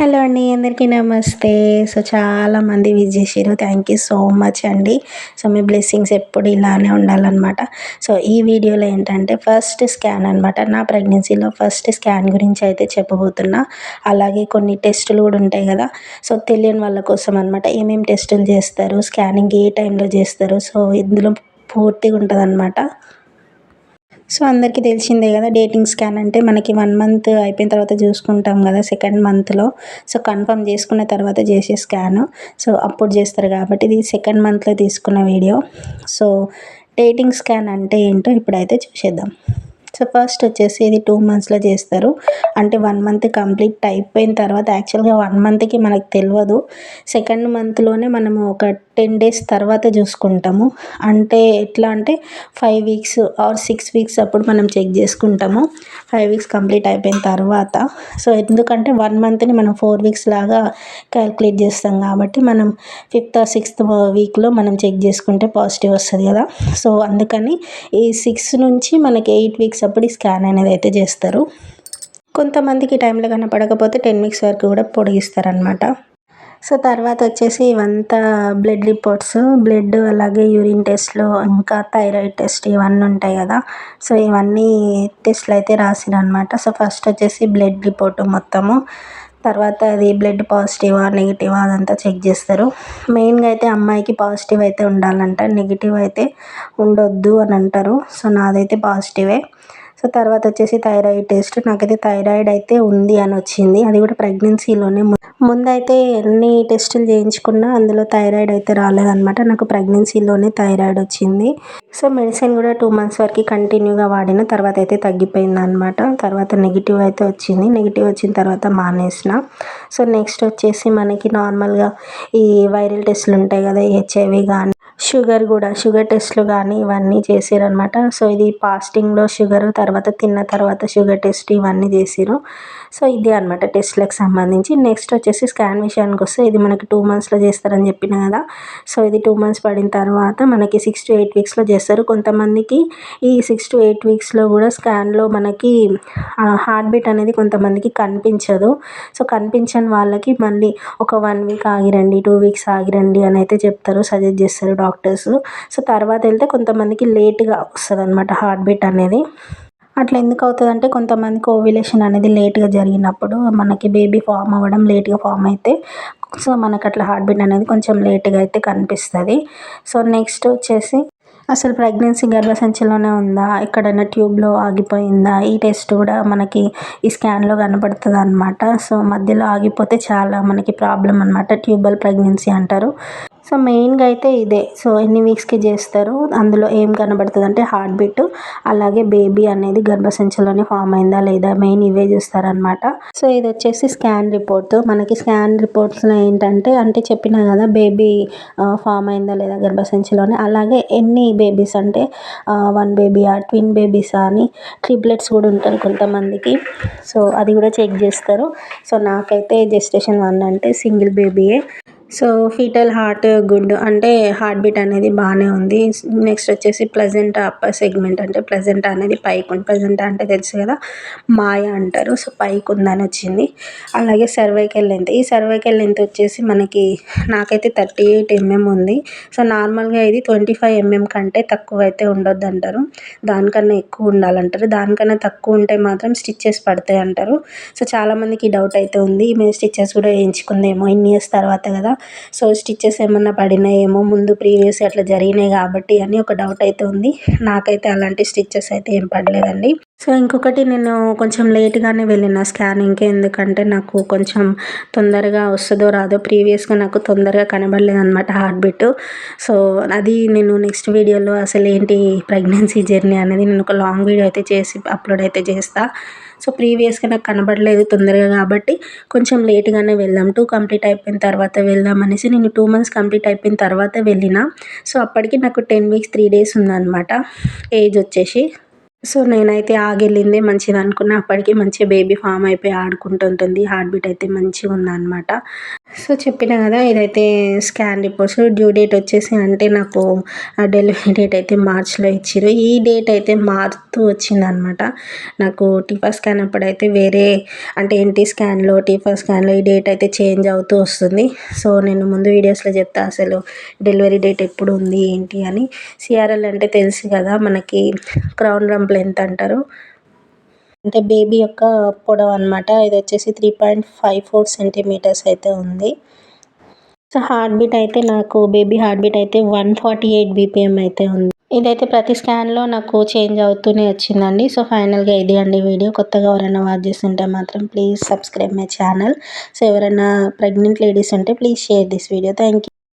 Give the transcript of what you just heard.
Hello అండి అందరికీ నమస్తే. సో చాలామంది విజ్ చేసారు థ్యాంక్ యూ సో మచ్ అండి. సో మీ బ్లెస్సింగ్స్ ఎప్పుడు ఇలానే ఉండాలన్నమాట. సో ఈ వీడియోలో ఏంటంటే ఫస్ట్ స్కాన్ అనమాట నా ప్రెగ్నెన్సీలో ఫస్ట్ స్కాన్ గురించి అయితే చెప్పబోతున్నా. అలాగే కొన్ని టెస్టులు కూడా ఉంటాయి కదా. సో తెలియని వాళ్ళ కోసం అనమాట ఏమేమి టెస్టులు చేస్తారు? స్కానింగ్ ఏ టైంలో చేస్తారు? సో ఇందులో పూర్తిగా ఉంటుంది అనమాట సో అందరికీ తెలిసిందే కదా డేటింగ్ స్కాన్ అంటే మనకి వన్ మంత్ అయిపోయిన తర్వాత చూసుకుంటాం కదా సెకండ్ మంత్లో సో కన్ఫర్మ్ చేసుకున్న తర్వాత చేసే స్కాన్ సో అప్పుడు చేస్తారు కాబట్టి ఇది సెకండ్ మంత్లో తీసుకున్న వీడియో సో డేటింగ్ స్కాన్ అంటే ఏంటో ఇప్పుడైతే చూసేద్దాం. సో ఫస్ట్ వచ్చేసి ఇది టూ మంత్స్లో చేస్తారు. అంటే వన్ మంత్ కంప్లీట్ అయిపోయిన తర్వాత యాక్చువల్గా వన్ మంత్కి మనకు తెలియదు సెకండ్ మంత్లోనే మనము ఒక టెన్ డేస్ తర్వాత చూసుకుంటాము. అంటే ఎట్లా అంటే five weeks or six weeks అప్పుడు మనం చెక్ చేసుకుంటాము. ఫైవ్ వీక్స్ కంప్లీట్ అయిపోయిన తర్వాత. సో ఎందుకంటే వన్ మంత్ని మనం ఫోర్ వీక్స్ లాగా క్యాల్కులేట్ చేస్తాం కాబట్టి మనం ఫిఫ్త్ ఆర్ సిక్స్త్ వీక్లో మనం చెక్ చేసుకుంటే పాజిటివ్ వస్తుంది కదా. సో అందుకని ఈ సిక్స్ నుంచి మనకి ఎయిట్ వీక్స్ అప్పుడు ఈ స్కాన్ అనేది అయితే చేస్తారు. కొంతమందికి టైంలో కనపడకపోతే టెన్ వీక్స్ వరకు కూడా పొడిగిస్తారనమాట సో తర్వాత వచ్చేసి ఇవంతా బ్లడ్ రిపోర్ట్స్ బ్లడ్ అలాగే యూరిన్ టెస్ట్లు ఇంకా థైరాయిడ్ టెస్ట్ ఇవన్నీ ఉంటాయి కదా. సో ఇవన్నీ టెస్ట్లు అయితే రాసిరనమాట సో ఫస్ట్ వచ్చేసి బ్లడ్ రిపోర్ట్ మొత్తము. తర్వాత అది బ్లడ్ పాజిటివా నెగిటివా అదంతా చెక్ చేస్తారు. మెయిన్గా అయితే అమ్మాయికి పాజిటివ్ అయితే ఉండాలంట. నెగిటివ్ అయితే ఉండొద్దు అని అంటారు. సో నాదైతే పాజిటివే సో తర్వాత వచ్చేసి థైరాయిడ్ టెస్ట్. నాకైతే థైరాయిడ్ అయితే ఉంది అని వచ్చింది. అది కూడా ప్రెగ్నెన్సీలోనే ముందైతే ఎన్ని టెస్టులు చేయించుకున్నా అందులో థైరాయిడ్ అయితే రాలేదన్నమాట. నాకు ప్రెగ్నెన్సీలోనే థైరాయిడ్ వచ్చింది. సో మెడిసిన్ కూడా టూ మంత్స్ వరకు కంటిన్యూగా వాడిన తర్వాత అయితే తగ్గిపోయింది అనమాట తర్వాత నెగిటివ్ అయితే వచ్చింది. నెగిటివ్ వచ్చిన తర్వాత మానేసిన. సో నెక్స్ట్ వచ్చేసి మనకి నార్మల్గా ఈ వైరల్ టెస్టులు ఉంటాయి కదా హెచ్ఐవి కానీ షుగర్ కూడా షుగర్ టెస్ట్లు కానీ ఇవన్నీ చేసిరనమాట సో ఇది ఫాస్టింగ్లో షుగర్ తర్వాత తిన్న తర్వాత షుగర్ టెస్ట్ ఇవన్నీ చేసిరు. సో ఇదే అనమాట టెస్ట్లకు సంబంధించి. నెక్స్ట్ వచ్చేసి స్కాన్ విషయానికి వస్తే ఇది మనకి టూ మంత్స్లో చేస్తారని చెప్పిన కదా. సో ఇది టూ మంత్స్ పడిన తర్వాత మనకి సిక్స్ టు ఎయిట్ వీక్స్లో చేస్తారు. కొంతమందికి ఈ సిక్స్ టు ఎయిట్ వీక్స్లో కూడా స్కాన్లో మనకి హార్ట్ బీట్ అనేది కొంతమందికి కనిపించదు. సో కనిపించని వాళ్ళకి మళ్ళీ ఒక వన్ వీక్ ఆగిరండి టూ వీక్స్ ఆగిరండి అని అయితే చెప్తారు సజెస్ట్ చేస్తారు డాక్టర్స్. సో తర్వాత వెళ్తే కొంతమందికి లేట్గా వస్తుంది అనమాట హార్ట్ బీట్ అనేది. అట్లా ఎందుకు అవుతుంది అంటే కొంతమందికి ఓవ్యులేషన్ అనేది లేట్గా జరిగినప్పుడు మనకి బేబీ ఫామ్ అవ్వడం లేట్గా ఫామ్ అయితే సో మనకు అట్లా హార్ట్ బీట్ అనేది కొంచెం లేట్గా అయితే కనిపిస్తుంది. సో నెక్స్ట్ వచ్చేసి అసలు ప్రెగ్నెన్సీ గర్భసంచిలోనే ఉందా? ఎక్కడైనా ట్యూబ్లో ఆగిపోయిందా? ఈ టెస్ట్ కూడా మనకి ఈ స్కాన్లో కనపడుతుంది అనమాట సో మధ్యలో ఆగిపోతే చాలా మనకి ప్రాబ్లం అనమాట ట్యూబల్ ప్రెగ్నెన్సీ అంటారు. సో మెయిన్గా అయితే ఇదే. సో ఎన్ని వీక్స్కి చేస్తారు? అందులో ఏం కనబడుతుంది అంటే హార్ట్ బీట్ అలాగే బేబీ అనేది గర్భసంచిలోనే ఫామ్ అయిందా లేదా మెయిన్ ఇవే చూస్తారనమాట సో ఇది వచ్చేసి స్కాన్ రిపోర్ట్. మనకి స్కాన్ రిపోర్ట్స్లో ఏంటంటే అంటే చెప్పినా కదా బేబీ ఫామ్ అయిందా లేదా గర్భసంచిలోనే అలాగే ఎన్ని బేబీస్ అంటే వన్ బేబీయా ట్విన్ బేబీసా అని ట్రిప్లెట్స్ కూడా ఉంటారు కొంతమందికి. సో అది కూడా చెక్ చేస్తారు. సో నాకైతే జెస్టేషన్ వన్ అంటే సింగిల్ బేబీయే. సో ఫీటల్ హార్ట్ గుడ్ అంటే హార్ట్ బీట్ అనేది బాగానే ఉంది. నెక్స్ట్ వచ్చేసి ప్లజెంట్ అప్పర్ సెగ్మెంట్ అంటే ప్లజెంట్ అనేది పైకి ఉంది. ప్లజెంట్ అంటే తెలుసు కదా మాయ అంటారు. సో పైకి ఉందని వచ్చింది. అలాగే సర్వైకల్ లెంత్. ఈ సర్వైకల్ లెంత్ వచ్చేసి మనకి నాకైతే థర్టీ ఎయిట్ ఎంఎం ఉంది. సో నార్మల్గా ఇది ట్వంటీ ఫైవ్ ఎంఎం కంటే తక్కువ అయితే ఉండొద్దు అంటారు దానికన్నా ఎక్కువ ఉండాలంటారు. దానికన్నా తక్కువ ఉంటే మాత్రం స్టిచ్చెస్ పడతాయి అంటారు. సో చాలామందికి డౌట్ అయితే ఉంది. మేము స్టిచ్చెస్ కూడా వేయించుకుందేమో ఇన్ని ఇయర్స్ తర్వాత కదా. సో స్టిచ్చెస్ ఏమన్నా పడినాయేమో ముందు ప్రీవియస్ అట్లా జరిగినాయి కాబట్టి అని ఒక డౌట్ అయితే ఉంది. నాకైతే అలాంటి స్టిచ్చెస్ అయితే ఏం పడలేదండి. సో ఇంకొకటి నేను కొంచెం లేట్గానే వెళ్ళిన స్కానింగ్కి ఎందుకంటే నాకు కొంచెం తొందరగా వస్తుందో రాదో ప్రీవియస్గా నాకు తొందరగా కనబడలేదు అనమాట హార్ట్ బీట్ సో అది నేను నెక్స్ట్ వీడియోలో అసలు ఏంటి ప్రెగ్నెన్సీ జర్నీ అనేది నేను ఒక లాంగ్ వీడియో అయితే చేసి అప్లోడ్ అయితే చేస్తాను సో ప్రీవియస్గా నాకు కనబడలేదు తొందరగా కాబట్టి కొంచెం లేట్గానే వెళ్దాం టూ కంప్లీట్ అయిపోయిన తర్వాత వెళ్దాం అనేసి నేను టూ మంత్స్ కంప్లీట్ అయిపోయిన తర్వాత వెళ్ళిన. సో అప్పటికి నాకు టెన్ వీక్స్ త్రీ డేస్ ఉందన్నమాట ఏజ్ వచ్చేసి. సో నేనైతే ఆగెళ్ళిందే మంచిది అనుకున్న. అప్పటికి మంచిగా బేబీ ఫామ్ అయిపోయి ఆడుకుంటుంటుంది హార్ట్ బీట్ అయితే మంచిగా ఉందన్నమాట. సో చెప్పిన కదా ఇదైతే స్కాన్ రిపోర్ట్స్ డ్యూ డేట్ వచ్చేసి అంటే నాకు డెలివరీ డేట్ అయితే మార్చ్లో ఇచ్చారు ఈ డేట్ అయితే మారుతూ వచ్చిందనమాట. నాకు టీఫా స్కాన్ అప్పుడైతే వేరే అంటే ఎన్టీ స్కాన్లో టీఫా స్కాన్లో ఈ డేట్ అయితే చేంజ్ అవుతూ వస్తుంది. సో నేను ముందు వీడియోస్లో చెప్తా అసలు డెలివరీ డేట్ ఎప్పుడు ఉంది ఏంటి అని. సిఆర్ఎల్ అంటే తెలుసు కదా మనకి క్రౌన్ రంప్ లెంత్ అంటారు? అంటే బేబీ యొక్క పొడవు అనమాట ఇది వచ్చేసి three point five four centimetres అయితే ఉంది. సో హార్ట్ బీట్ అయితే నాకు బేబీ హార్ట్ బీట్ అయితే వన్ ఫార్టీ ఎయిట్ బీపీఎం అయితే ఉంది. ఇదైతే ప్రతి స్కాన్లో నాకు చేంజ్ అవుతూనే వచ్చిందండి. సో ఫైనల్గా ఇది అండి వీడియో. కొత్తగా ఎవరైనా వాచ్ చేస్తుంటే మాత్రం please subscribe my channel. So ఎవరైనా ప్రెగ్నెంట్ లేడీస్ ఉంటే please share this video. Thank you